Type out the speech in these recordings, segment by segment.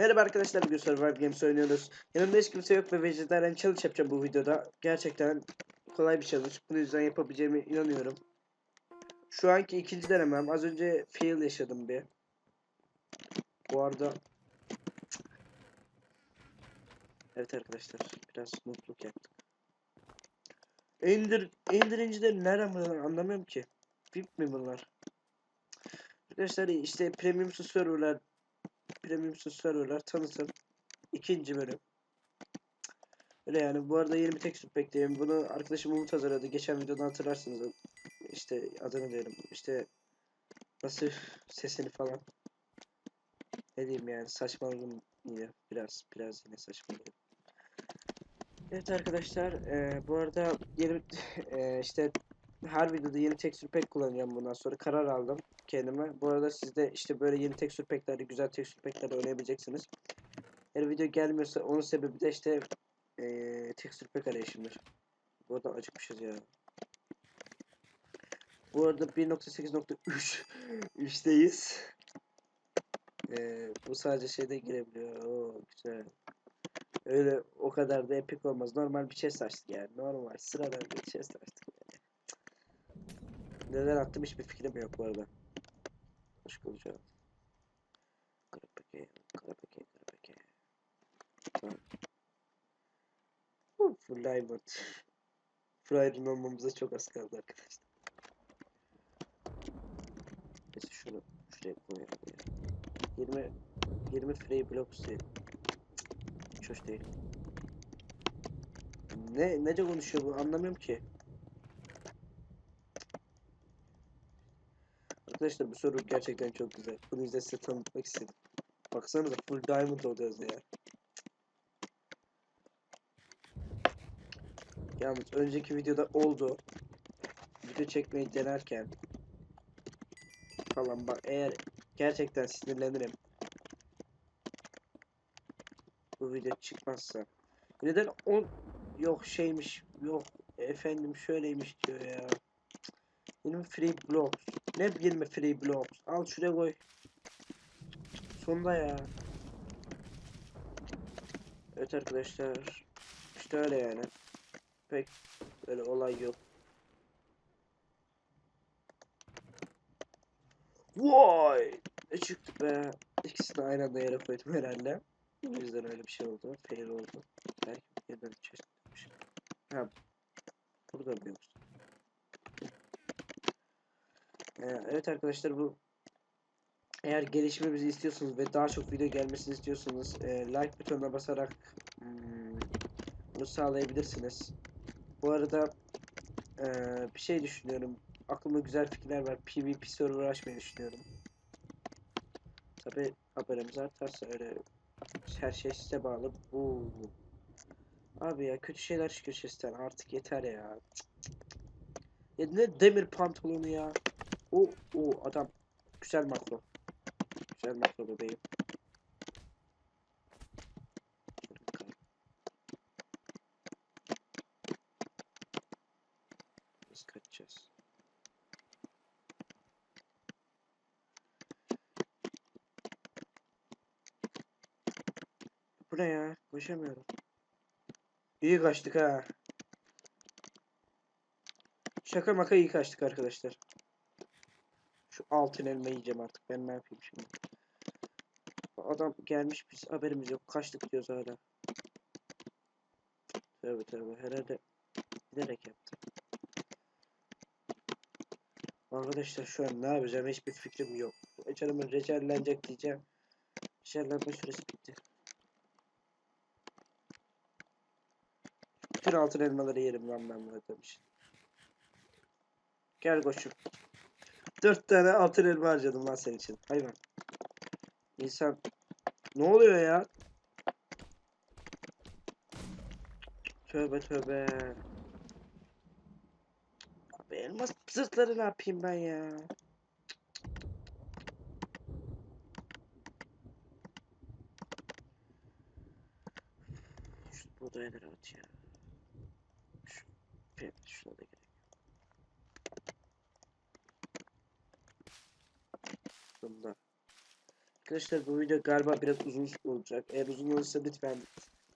Merhaba arkadaşlar bugün Survivor Games oynuyoruz. Yanımda hiç kimse yok ve vejetaryen challenge yapacağım bu videoda. Gerçekten kolay bir challenge. Bunu yüzden yapabileceğime inanıyorum. Şu anki ikinci denemem. Az önce fail yaşadım bir. Bu arada... Evet arkadaşlar biraz mutluluk yaptık. Ender, Ender incileri nereden bunlar anlamıyorum ki. VIP mi bunlar? Arkadaşlar işte premium serverlar Premium serverlar tanıtım. İkinci bölüm. Öyle yani. Bu arada yeni bir tekstür bekleyeyim. Bunu arkadaşım Umut hazırladı. Geçen videoda hatırlarsınız. İşte adını diyelim. İşte nasıl sesini falan. Ne diyeyim yani saçmaladım yine. Biraz biraz yine saçmaladım. Evet arkadaşlar. eee, bu arada yeni eee, işte her videoda yeni tekstür pack kullanacağım bundan sonra. Karar aldım kendime. Bu arada siz de işte böyle yeni tekstür pack'lerde, güzel tekstür pack'lerde oynayabileceksiniz. Eğer video gelmiyorsa onun sebebi de işte eee tekstür pack arayışımdır. Bu arada acıkmışız ya. Bu arada 1.8.3 3'teyiz. Eee bu sadece şeyde girebiliyor. Oo güzel. Öyle o kadar da epik olmaz. Normal bir chest açtık yani. Normal sıradan bir chest açtık. Yani. Neden attım hiçbir fikrim yok bu arada. Karapeke, karapeke. Tamam. Uh, Full diamond. Full iron olmamıza çok az kaldı arkadaşlar. Neyse şunu şuraya koyalım ya. 20 20 free blocks diye. Hiç değil. Ne nece konuşuyor bu anlamıyorum ki. Arkadaşlar bu soru gerçekten çok güzel. Bunu yüzden size tanıtmak istedim. Baksanıza full diamond oluyoruz ya. Yalnız önceki videoda oldu. Video çekmeyi denerken falan bak eğer gerçekten sinirlenirim. Bu video çıkmazsa. Neden on yok şeymiş yok efendim şöyleymiş diyor ya. 20 free blocks. Ne 20 free blocks? Al şuraya koy. Sonunda ya. Evet arkadaşlar. İşte öyle yani. Pek böyle olay yok. Vay! Ne çıktı be? İkisini aynı anda yere koydum herhalde. O yüzden öyle bir şey oldu. Fail oldu. Belki yeniden çeşitlenmiş. Ha. Burada mı? Ee, evet arkadaşlar bu eğer gelişmemizi istiyorsanız ve daha çok video gelmesini istiyorsanız e, like butonuna basarak hmm, bunu sağlayabilirsiniz. Bu arada e, bir şey düşünüyorum. Aklımda güzel fikirler var. PvP server açmayı düşünüyorum. Tabi haberimiz artarsa öyle her şey size bağlı. Bu Abi ya kötü şeyler çıkıyor chest'ten artık yeter ya. Ya ne demir pantolonu ya. O o adam güzel makro. Güzel makro bebeğim. Biz kaçacağız. Bu ne ya? Koşamıyorum. İyi kaçtık ha. Şaka maka iyi kaçtık arkadaşlar. Şu altın elma yiyeceğim artık. Ben ne yapayım şimdi? Adam gelmiş biz haberimiz yok. Kaçtık diyoruz hala. Tövbe tövbe. Herhalde bilerek yaptı. Arkadaşlar şu an ne yapacağım hiçbir fikrim yok. Canımın recellenecek diyeceğim. Recellenme süresi bitti. Bütün altın elmaları yerim lan ben bunu demiş. Gel koçum. Dört tane altın elma harcadım lan senin için. Hayvan. İnsan. Ne oluyor ya? Tövbe tövbe. Abi elmas zırhları ne yapayım ben ya? Şu buğdayları at ya. Şu, şuna da gerek. Bunda. Arkadaşlar bu video galiba biraz uzun olacak. Eğer uzun olursa lütfen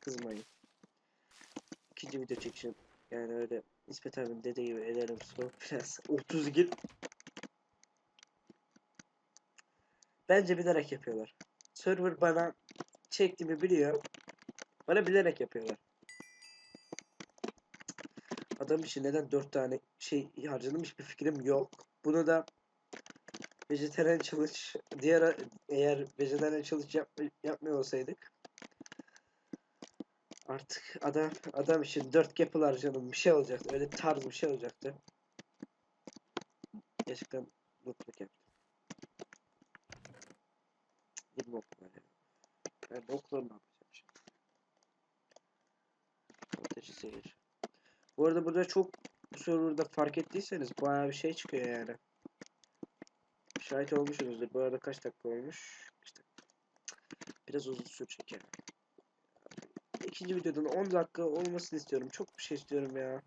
kızmayın. İkinci video çekeceğim. Yani öyle İsmet abinin dediği gibi ederim soğuk biraz. 30 gün. Bence bilerek yapıyorlar. Server bana çektiğimi biliyor. Bana bilerek yapıyorlar. Adam için neden 4 tane şey harcadım hiçbir fikrim yok. Bunu da vejetaryen challenge diğer eğer vejetaryen challenge yap, yapmıyor olsaydık artık adam adam için 4 apple harcadım bir şey olacaktı. Öyle tarz bir şey olacaktı. Gerçekten mutluluk yaptım. 20 okul var ya. Ben okula ne yapacağım şimdi? Ateşi seyir. Bu arada burada çok bu serverda fark ettiyseniz bayağı bir şey çıkıyor yani. Şahit olmuşsunuzdur. Bu arada kaç dakika olmuş? İşte biraz uzun sürecek yani. İkinci videodan 10 dakika olmasını istiyorum. Çok bir şey istiyorum şey ya.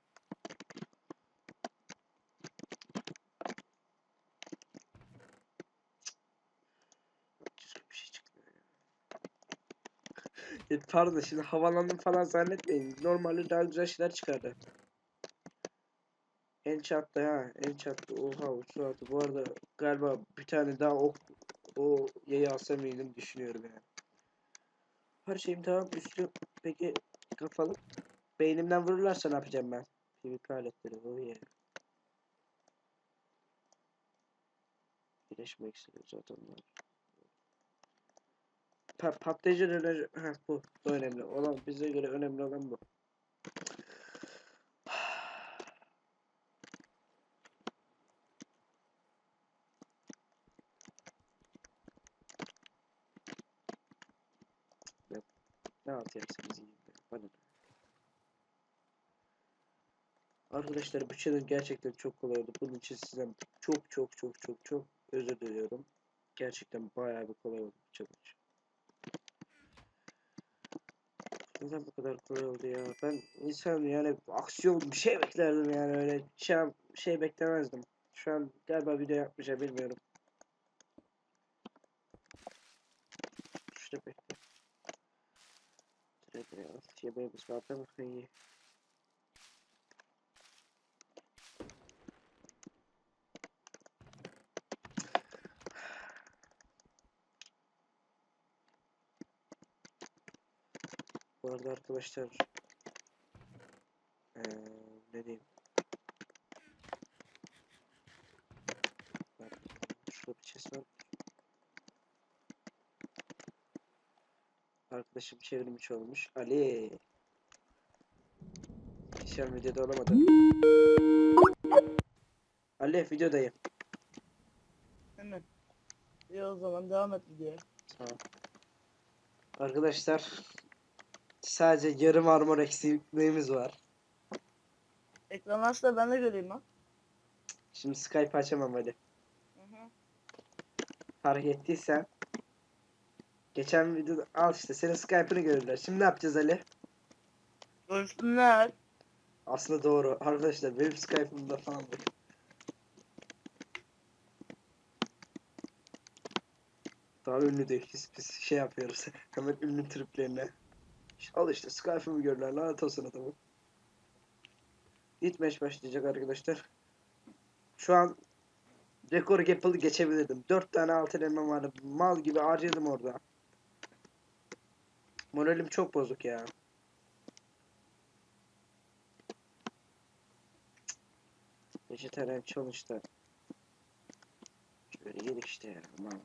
Pardon şimdi havalandım falan zannetmeyin. Normalde daha güzel şeyler çıkardı. En çattı ha. En çattı. Oha attı. Bu arada galiba tane daha o, o yayı alsam mıydım düşünüyorum yani. Her şeyim tamam. Üstü peki kapalı. Beynimden vururlarsa ne yapacağım ben? PvP aletleri. Oh yeah. Birleşmek istiyor zaten var. Pa patlayıcı enerji... Bu. Bu önemli. Olan bize göre önemli olan bu. Atacaksınız iyi bana. Arkadaşlar bu challenge gerçekten çok kolay oldu. Bunun için sizden çok çok çok çok çok özür diliyorum. Gerçekten bayağı bir kolay oldu bu challenge. Neden bu kadar kolay oldu ya? Ben insan yani aksiyon bir şey beklerdim yani öyle şey, şey beklemezdim. Şu an galiba video yapmayacağım bilmiyorum. Şurada bekle. Biz zaten iyi. Bu arada arkadaşlar eee ne diyeyim şurada bir chest var arkadaşım çevrimiçi olmuş Ali Geçen videoda olamadı Ali videodayım Hemen. İyi o zaman devam et videoya. Tamam. Arkadaşlar sadece yarım armor eksikliğimiz var. Ekran aç da ben de göreyim lan. Şimdi Skype açamam Ali. Hı hı. Fark ettiysen geçen videoda al işte senin Skype'ını gördüler. Şimdi ne yapacağız Ali? Görsünler. Aslında doğru. Arkadaşlar benim Skype'ımda falan bak. Daha ünlü değil. Biz, biz şey yapıyoruz. Hemen ünlü triplerine. Al işte Skype'ımı görürler. Lanet olsun adamı. İlk maç başlayacak arkadaşlar. Şu an rekor Gapple'ı geçebilirdim. 4 tane altın elmam vardı. Mal gibi harcadım orada. Moralim çok bozuk ya. Vejetaryen challenge'da şöyle yedik işte ya. Aman.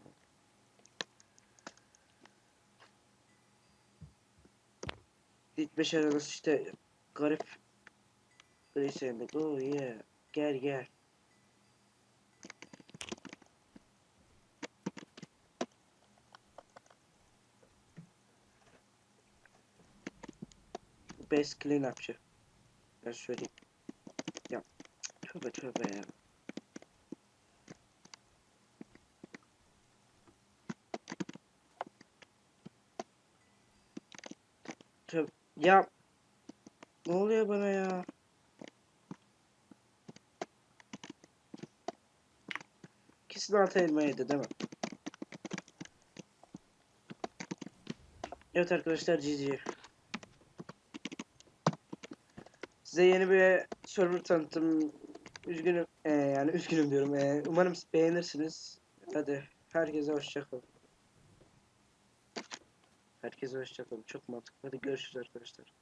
İlk arası işte garip Grayson oh yeah gel gel Best cleanupçı Ben söyleyeyim Ya tövbe tövbe ya Tövbe ya ne oluyor bana ya? Kesin altı elma yedi değil mi? Evet arkadaşlar GG. Size yeni bir server tanıttım. Üzgünüm. Ee, yani üzgünüm diyorum. Ee, umarım beğenirsiniz. Hadi herkese hoşçakalın. Herkese hoşçakalın. Çok mantıklı. Hadi görüşürüz arkadaşlar.